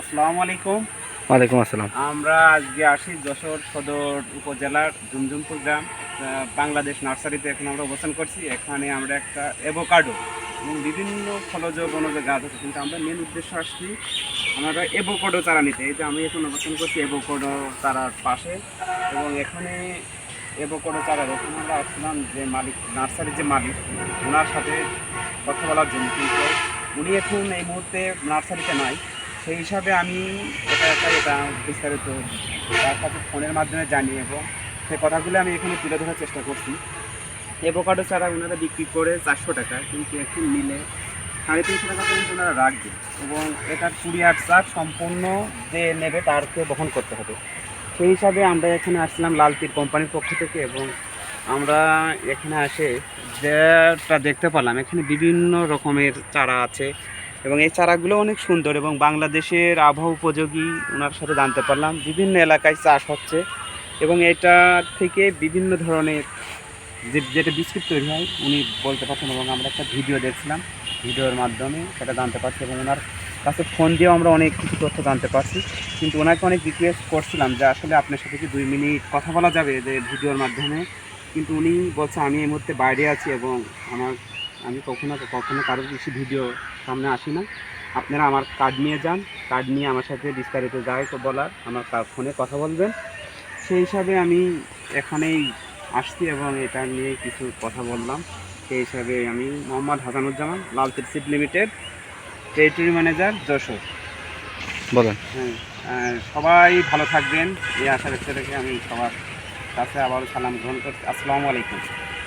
আসসালামু আলাইকুম। ওয়ালাইকুম আসসালাম। আমরা আজকে আসি যশোর সদর উপজেলার জুমজুমপুর গ্রাম বাংলাদেশ নার্সারিতে। এখন আমরা অবস্থান করছি। এখানে আমরা একটা এভোকাডো এবং বিভিন্ন ফলজ বনজ গাছ আছে। কিন্তু আমরা মেন উদ্দেশ্য আসছি আমরা এভোকাডো চারা নিতে। এই যে আমি এখন অবস্থান করছি এভোকাডো চারার পাশে। এবং এখানে এভোকাডো চারা যখন আমরা আসলাম যে মালিক নার্সারির যে মালিক ওনার সাথে কথা বলার জন্য। কিন্তু উনি এখন এই মুহূর্তে নার্সারিতে নাই। সেই হিসাবে আমি এটা একটা এটা বিস্তারিত তার কাছে ফোনের মাধ্যমে জানি এবং সেই কথাগুলো আমি এখানে তুলে ধরার চেষ্টা করছি। এভোকাডো চারা ওনারা বিক্রি করে চারশো টাকা, কিন্তু এখন নিলে সাড়ে তিনশো টাকা পর্যন্ত ওনারা রাখবে এবং এটার কুরিয়ার চার্জ সম্পূর্ণ যে নেবে তারকে বহন করতে হবে। সেই হিসাবে আমরা এখানে আসলাম লালতির কোম্পানির পক্ষ থেকে এবং আমরা এখানে আসে যেটা দেখতে পারলাম এখানে বিভিন্ন রকমের চারা আছে। এবং এই চারাগুলো অনেক সুন্দর এবং বাংলাদেশের আবহাওয়া উপযোগী ওনার সাথে জানতে পারলাম। বিভিন্ন এলাকায় চাষ হচ্ছে এবং এটা থেকে বিভিন্ন ধরনের যে, যেটা বিস্কুট তৈরি হয়, উনি বলতে পারছেন এবং আমরা একটা ভিডিও দেখছিলাম, ভিডিওর মাধ্যমে সেটা জানতে পারছি এবং ওনার কাছে ফোন দিয়েও আমরা অনেক কিছু তথ্য জানতে পারছি। কিন্তু ওনাকে অনেক রিকোয়েস্ট করছিলাম যে আসলে আপনার সাথে কি দুই মিনিট কথা বলা যাবে যে ভিডিওর মাধ্যমে? কিন্তু উনি বলছে, আমি এই মুহূর্তে বাইরে আছি এবং আমার, আমি কখনো কখনো কারোর কিছু ভিডিও সামনে আসি না। আপনারা আমার কার্ড নিয়ে যান। কার্ড নিয়ে আমার সাথে বিস্তারিত যাই তো বলার। আমার ফোনে কথা বলবেন। সেই হিসাবে আমি এখানেই আসছি এবং এটা নিয়ে কিছু কথা বললাম। সেই হিসাবে আমি Mohammad Hasanuzzaman Lal seed limited territory manager Jashore. বলেন। হ্যাঁ সবাই ভালো থাকবেন। এই আশা ব্যক্ত রেখে আমি সবার কাছে আবারও সালাম গ্রহণ করছি। আসসালামু আলাইকুম।